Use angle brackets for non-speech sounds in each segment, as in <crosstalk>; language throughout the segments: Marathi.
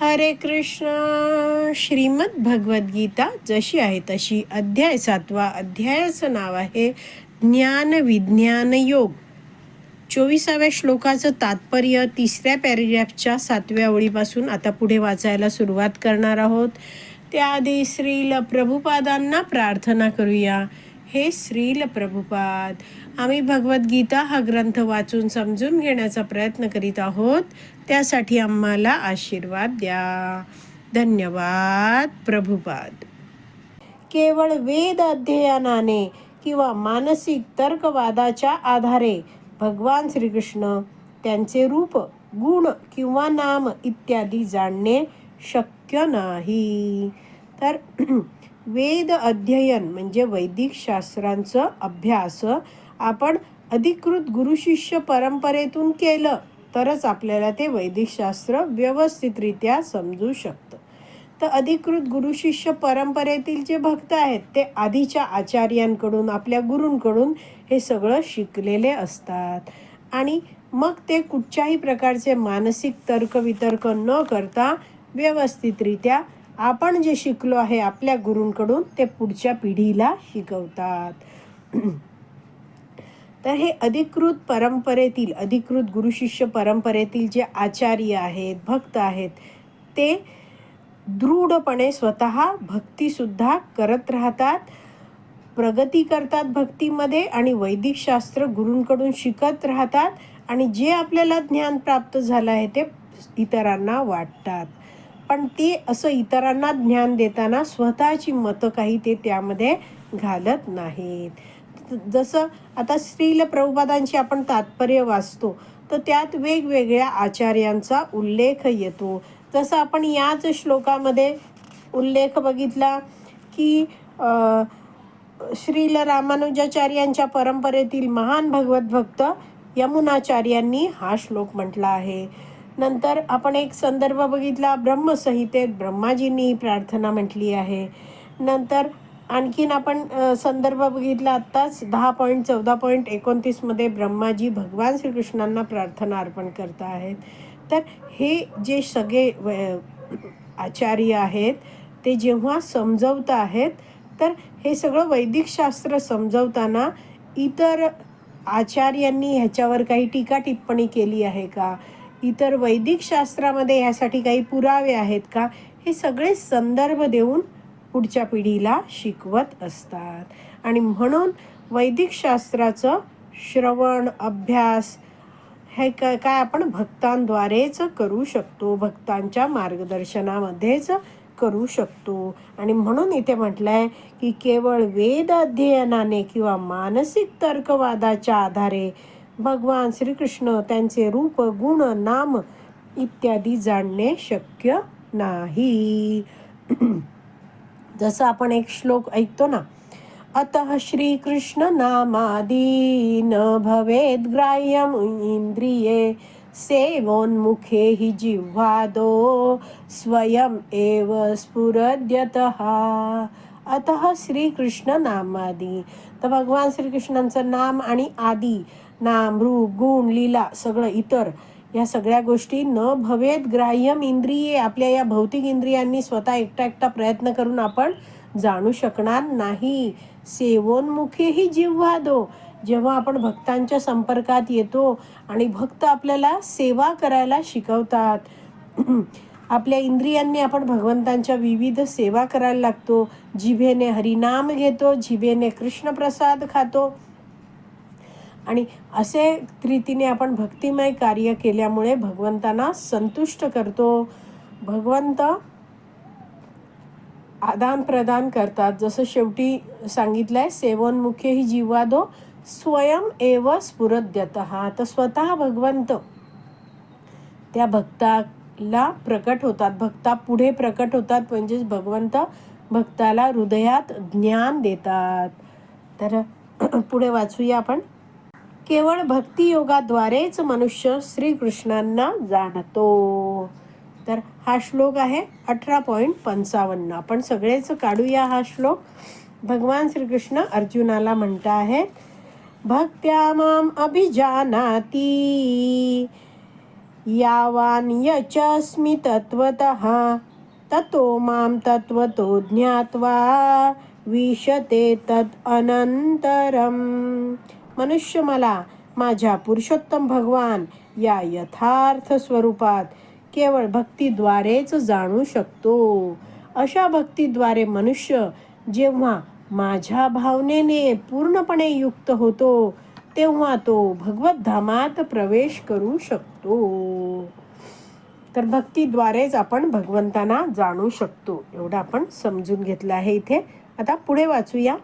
हरे कृष्ण. श्रीमद भगवद्गीता जशी आहे तशी अध्याय सातवा अध्यायाचं नाव आहे ज्ञान विज्ञान योग. चोवीसाव्या श्लोकाचं तात्पर्य तिसऱ्या पॅरेग्राफच्या सातव्या ओळीपासून आता पुढे वाचायला सुरुवात करणार आहोत. त्याआधी श्रील प्रभुपादांना प्रार्थना करूया. हे श्रील प्रभुपाद. आम्ही भगवद्गीता हा ग्रंथ वाचून समजून घेण्याचा प्रयत्न करीत आहोत. त्यासाठी आम्हाला आशीर्वाद द्या. धन्यवाद प्रभुपाद. केवळ वेद अध्ययनाने किंवा मानसिक तर्कवादाच्या आधारे भगवान श्रीकृष्ण त्यांचे रूप गुण किंवा नाम इत्यादी जाणणे शक्य नाही. तर वेद अध्ययन म्हणजे वैदिक शास्त्रांचं अभ्यास आपण अधिकृत गुरुशिष्य परंपरेतून केलं तरच आपल्याला ते वैदिक शास्त्र व्यवस्थितरित्या समजू शकतं. तर अधिकृत गुरुशिष्य परंपरेतील जे भक्त आहेत ते आधीच्या आचार्यांकडून आपल्या गुरूंकडून हे सगळं शिकलेले असतात. आणि मग ते कुठच्याही प्रकारचे मानसिक तर्कवितर्क न करता व्यवस्थितरित्या आपण जे शिकलो आहे आपल्या गुरूंकडून ते पुढच्या पिढीला शिकवतात. तर हे अधिकृत परंपरेतील अधिकृत गुरुशिष्य परंपरेतील जे आचार्य आहेत भक्त आहेत ते दृढपणे स्वतः भक्तीसुद्धा करत राहतात प्रगती करतात भक्तीमध्ये आणि वैदिक शास्त्र गुरूंकडून शिकत राहतात आणि जे आपल्याला ज्ञान प्राप्त झालं आहे ते इतरांना वाटतात. पण ती असं इतरांना ज्ञान देताना स्वतःची मतं काही ते त्यामध्ये घालत नाहीत. जसं आता स्त्रील प्रभुपादांची आपण तात्पर्य वाचतो तर त्यात वेगवेगळ्या आचार्यांचा उल्लेख येतो. जसं आपण याच श्लोकामध्ये उल्लेख बघितला की श्रील रामानुजाचार्यांच्या परंपरेतील महान भगवत भक्त यमुनाचार्यांनी हा श्लोक म्हटला आहे. नंतर आपण एक संदर्भ बघितला ब्रह्मसंहितेत ब्रह्माजींनी प्रार्थना म्हटली आहे. नंतर आणखीन आपण संदर्भ बघितला आत्ताच दहा पॉईंट चौदा पॉईंट एकोणतीसमध्ये ब्रह्माजी भगवान श्रीकृष्णांना प्रार्थना अर्पण करत आहेत. तर हे जे सगळे आचार्य आहेत ते जेव्हा समजवत आहेत तर हे सगळं वैदिक शास्त्र समजवताना इतर आचार्यांनी ह्याच्यावर काही टीका टिप्पणी केली आहे का? इतर वैदिक शास्त्रामध्ये यासाठी काही पुरावे आहेत का? हे सगळे संदर्भ देऊन पुढच्या पिढीला शिकवत असतात. आणि म्हणून वैदिक शास्त्राचं श्रवण अभ्यास हे काय काय आपण भक्तांद्वारेच करू शकतो भक्तांच्या मार्गदर्शनामध्येच करू शकतो. आणि म्हणून इथे म्हटलं आहे की केवळ वेद अध्ययनाने किंवा मानसिक तर्कवादाच्या आधारे भगवान श्रीकृष्ण त्यांचे रूप गुण नाम इत्यादी जाणणे शक्य नाही. <clears throat> जसं आपण एक श्लोक ऐकतो ना अतः श्रीकृष्ण नामादीन भवेद ग्राह्यम इंद्रिये सेवोन्मुखे हि जिह्वादो स्वयं एव स्फुरद्यतः। अतः श्रीकृष्ण नामादी। तर भगवान श्रीकृष्णांचं नाम आणि आदी नाम रूप गुण लीला सगळं इतर या सगळ्या गोष्टी न भवेत ग्राह्यम इंद्रिये. आपल्या या भौतिक इंद्रियांनी स्वतः एकटा एकटा प्रयत्न करून आपण जाणू शकणार नाही. सेवोन्मुखीही जिव्हा दो जेव्हा आपण भक्तांच्या संपर्कात येतो आणि भक्त आपल्याला सेवा करायला शिकवतात. आपल्या इंद्रियांनी आपण भगवंतांच्या विविध सेवा करायला लागतो. जिभेने हरिनाम घेतो जिभेने कृष्णप्रसाद खातो. आणि असे रीतीने आपण भक्तिमय कार्य केल्यामुळे भगवंतांना संतुष्ट करतो. भगवंत आदान प्रदान करतात. जसं शेवटी सांगितलं आहे सेवनमुखे ही जीवादो स्वयं एव स्फुरद्यत. हा तर स्वतः भगवंत त्या भक्ताला प्रकट होतात. भक्ता पुढे प्रकट होतात. म्हणजेच भगवंत भक्ताला हृदयात ज्ञान देतात. तर पुढे वाचूया आपण. केवळ भक्तियोगाद्वारेच मनुष्य श्रीकृष्णांना जाणतो. तर हा श्लोक आहे अठरा पॉईंट पंचावन्न. आपण सगळेच काढूया हा श्लोक. भगवान श्रीकृष्ण अर्जुनाला म्हणत आहे भक्त्या माम अभिजानाती यावान यचस्मी तत्त्वतः ततो मां तत्त्वतो ज्ञात्वा विशते तत् अनंतरम मनुष्य मला माझ्या पुरुषोत्तम भगवान या यथार्थ स्वरूपात केवळ भक्तीद्वारेच जाणू शकतो. अशा भक्तीद्वारे मनुष्य जेव्हा माझ्या भावनेने पूर्णपणे युक्त होतो तेव्हा तो भगवद्धामात प्रवेश करू शकतो. तर भक्तीद्वारेच आपण भगवंतांना जाणू शकतो. एवढं आपण समजून घेतलं आहे इथे. आता पुढे वाचूया.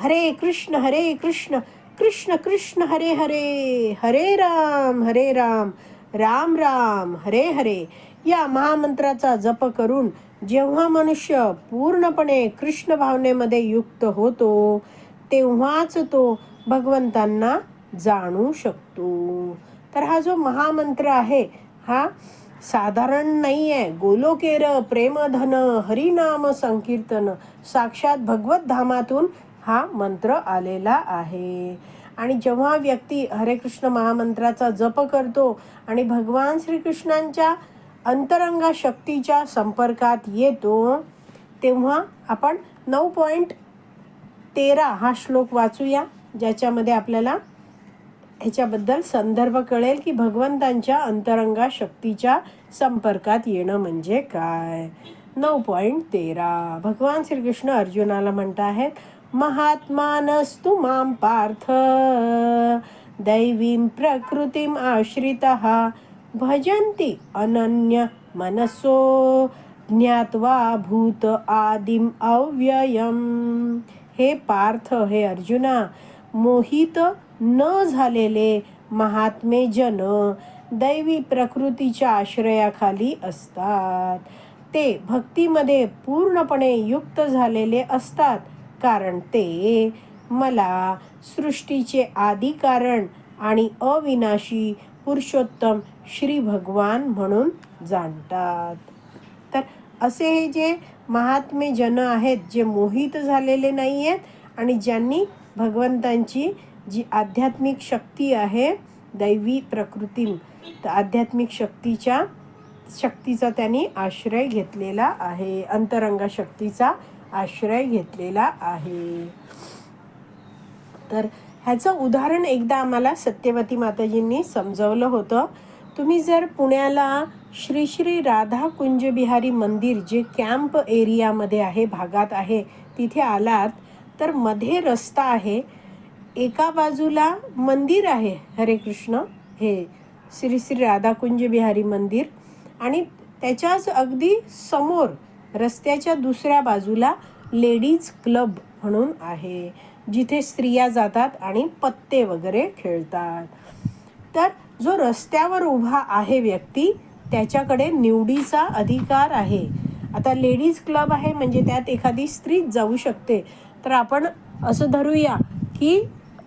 हरे कृष्ण हरे कृष्ण कृष्ण कृष्ण हरे हरे हरे राम हरे राम राम राम हरे हरे. या महामंत्राचा जप करून जेव्हा मनुष्य पूर्णपणे कृष्ण भावनेमध्ये युक्त होतो तेव्हाच तो भगवंतांना जाणू शकतो. तर हा जो महामंत्र आहे हा साधारण नाही आहे गोलोकेर प्रेमधन हरिनाम संकीर्तन साक्षात भगवत धामातून हा मंत्र आलेला आहे. आणि जेव्हा व्यक्ती हरे कृष्ण महामंत्राचा जप करतो आणि भगवान श्रीकृष्णांच्या अंतरंगा शक्तीच्या संपर्कात येतो तेव्हा आपण नऊ पॉईंट तेरा हा श्लोक वाचूया ज्याच्यामध्ये आपल्याला ह्याच्याबद्दल संदर्भ कळेल की भगवंतांच्या अंतरंगा शक्तीच्या संपर्कात येणं म्हणजे काय. नऊ पॉईंट तेरा. भगवान श्रीकृष्ण अर्जुनाला म्हणत आहेत महात्मानस्तु मां पार्थ। दैवीं प्रकृतिम् आश्रितः भजन्ति अनन्य मनसो। ज्ञात्वा भूत आदिम अव्ययम। हे पार्थ हे अर्जुना मोहित न झालेले महात्मे जन दैवी प्रकृतीच्या आश्रयाखाली असतात. ते भक्तीमध्ये पूर्णपणे युक्त झालेले असतात. कारण ते मला सृष्टीचे आदी कारण आणि अविनाशी पुरुषोत्तम श्री भगवान म्हणून जाणतात. तर असे हे जे महात्मे जन आहेत जे मोहित झालेले नाही आहेत आणि ज्यांनी भगवंतांची जी आध्यात्मिक शक्ती आहे दैवी प्रकृती तर आध्यात्मिक शक्तीच्या शक्तीचा त्यांनी आश्रय घेतलेला आहे अंतरंग शक्तीचा आश्रय घेतलेला आहे. तर ह्याचं उदाहरण एकदा आम्हाला सत्यवती माताजींनी समजवलं होतं. तुम्ही जर पुण्याला श्री श्री राधा कुंज बिहारी मंदिर जे कॅम्प एरियामध्ये आहे भागात आहे तिथे आलात तर मध्ये रस्ता आहे. एका बाजूला मंदिर आहे हरे कृष्ण हे श्री श्री राधाकुंज बिहारी मंदिर. आणि त्याच्याच अगदी समोर रस्त्याच्या दुसऱ्या बाजूला लेडीज क्लब म्हणून आहे जिथे स्त्रिया जातात आणि पत्ते वगैरे खेळतात. तर जो रस्त्यावर उभा आहे व्यक्ती त्याच्याकडे निवडीचा अधिकार आहे. आता लेडीज क्लब आहे म्हणजे त्यात एखादी स्त्री जाऊ शकते. तर आपण असं धरूया की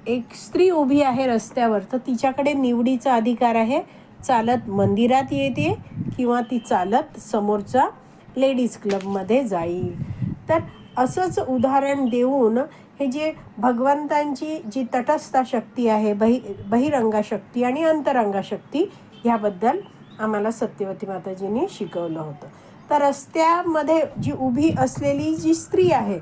एक स्त्री उभी आहे रस्त्यावर तर तिच्याकडे निवडीचा अधिकार आहे. चालत मंदिरात येते किंवा ती चालत समोरचा लेडीज क्लबमध्ये जाईल. तर असंच उदाहरण देऊन हे जे भगवंतांची जी तटस्था शक्ती आहे बहि बहिरंगा शक्ती आणि अंतरंगा शक्ती ह्याबद्दल आम्हाला सत्यवती माताजींनी शिकवलं होतं. तर रस्त्यामध्ये जी उभी असलेली जी स्त्री आहे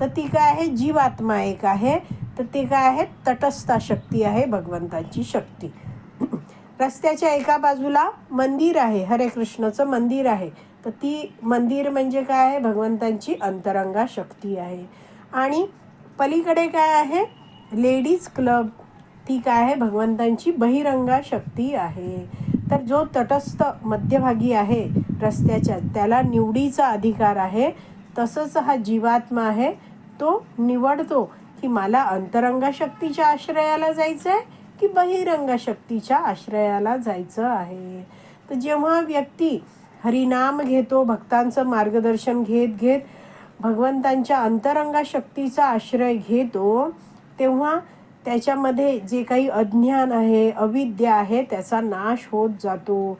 तर ती काय आहे? जीवात्मा एक आहे. तर ती काय आहे? तटस्था शक्ती आहे भगवंतांची शक्ती. <clears throat> रस्त्याच्या एका बाजूला मंदिर आहे हरे कृष्णाचं मंदिर आहे. तर ती मंदिर म्हणजे काय आहे? भगवंतांची अंतरंगा शक्ती आहे. आणि पलीकडे काय आहे? लेडीज क्लब ती काय आहे? भगवंतांची बहिरंगा शक्ती आहे. तर जो तटस्थ मध्यभागी आहे रस्त्याच्या त्याला निवडीचा अधिकार आहे. तसंच हा जीवात्मा आहे तो निवडतो की मला अंतरंगा शक्तीच्या आश्रयाला जायचं आहे की बहिरंगा शक्तीच्या आश्रयाला जायचं आहे. तर जेव्हा व्यक्ती हरिनाम घेतो भक्तांचं मार्गदर्शन घेत घेत भगवंतांच्या अंतरंगा शक्तीचा आश्रय घेतो तेव्हा त्याच्यामध्ये जे काही अज्ञान आहे अविद्या आहे त्याचा नाश होत जातो.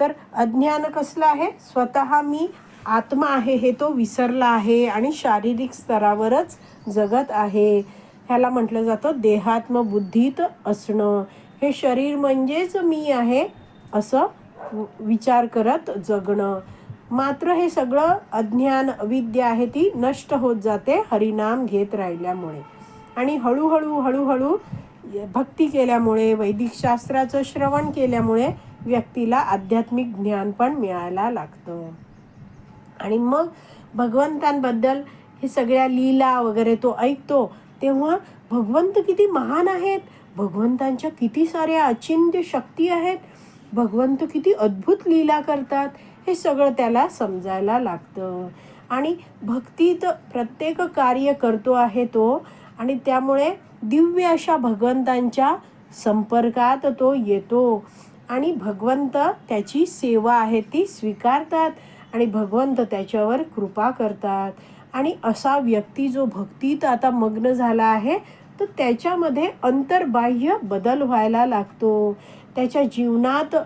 तर अज्ञान कसलं आहे? स्वतः मी आत्मा आहे हे तो विसरला आहे आणि शारीरिक स्तरावरच जगत आहे. ह्याला म्हटलं जातं देहात्मबुद्धीत असणं. हे शरीर म्हणजेच मी आहे असं विचार करत जगणं. मात्र हे सगळं अज्ञान अविद्या आहे ती नष्ट होत जाते हरिनाम घेत राहिल्यामुळे. आणि हळूहळू हळूहळू भक्ती केल्यामुळे वैदिक शास्त्राचं श्रवण केल्यामुळे व्यक्तीला आध्यात्मिक ज्ञान पण मिळायला लागतं. आणि मग भगवंतांबद्दल हे सगळ्या लीला वगैरे तो ऐकतो तेव्हा भगवंत किती महान आहेत. भगवंतांच्या किती साऱ्या अचिंत्य शक्ती आहेत. भगवंत किती अद्भुत लीला करतात हे सगळं त्याला समजायला लागतं. आणि भक्तीत प्रत्येक कार्य करतो आहे तो आणि त्यामुळे दिव्य अशा भगवंतांच्या संपर्कात तो येतो. आणि भगवंत त्याची सेवा आहे ती स्वीकारतात आणि भगवंत त्याच्यावर कृपा करतात. आणि असा व्यक्ती जो भक्तीत आता मग्न झाला आहे तर त्याच्यामध्ये अंतर्बाह्य बदल व्हायला लागतो. त्याच्या जीवनात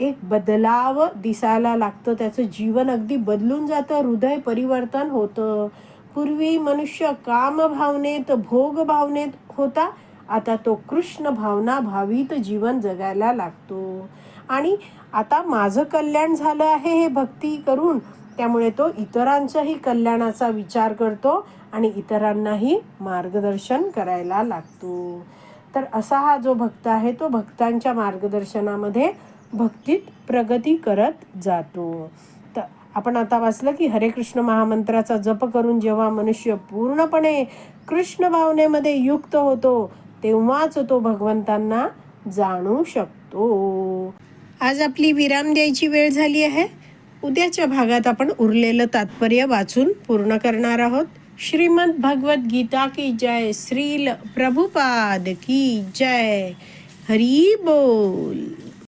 एक बदलाव दिसायला लागतं. त्याचं जीवन अगदी बदलून जातं हृदय परिवर्तन होतं. पूर्वी मनुष्य काम भावनेत भोग भावनेत होता. आता तो कृष्ण भावना भावित जीवन जगायला लागतो. आणि आता माझं कल्याण झालं आहे हे भक्ती करून त्यामुळे तो इतरांच्याही कल्याणाचा विचार करतो आणि इतरांनाही मार्गदर्शन करायला लागतो. तर असा हा जो भक्त आहे तो भक्तांच्या मार्गदर्शनामध्ये भक्तीत प्रगती करत जातो. तर आपण आता वाचलं की हरे कृष्ण महामंत्राचा जप करून जेव्हा मनुष्य पूर्णपणे कृष्ण भावनेमध्ये युक्त होतो तेव्हाच तो भगवंतांना जाणू शकतो. आज आपली विराम द्यायची वेळ झाली आहे. उद्याच्या भागात आपण उरलेलं तात्पर्य वाचून पूर्ण करणार आहोत. श्रीमद भगवत गीता की जय श्रील प्रभुपाद की जय. हरी बोल.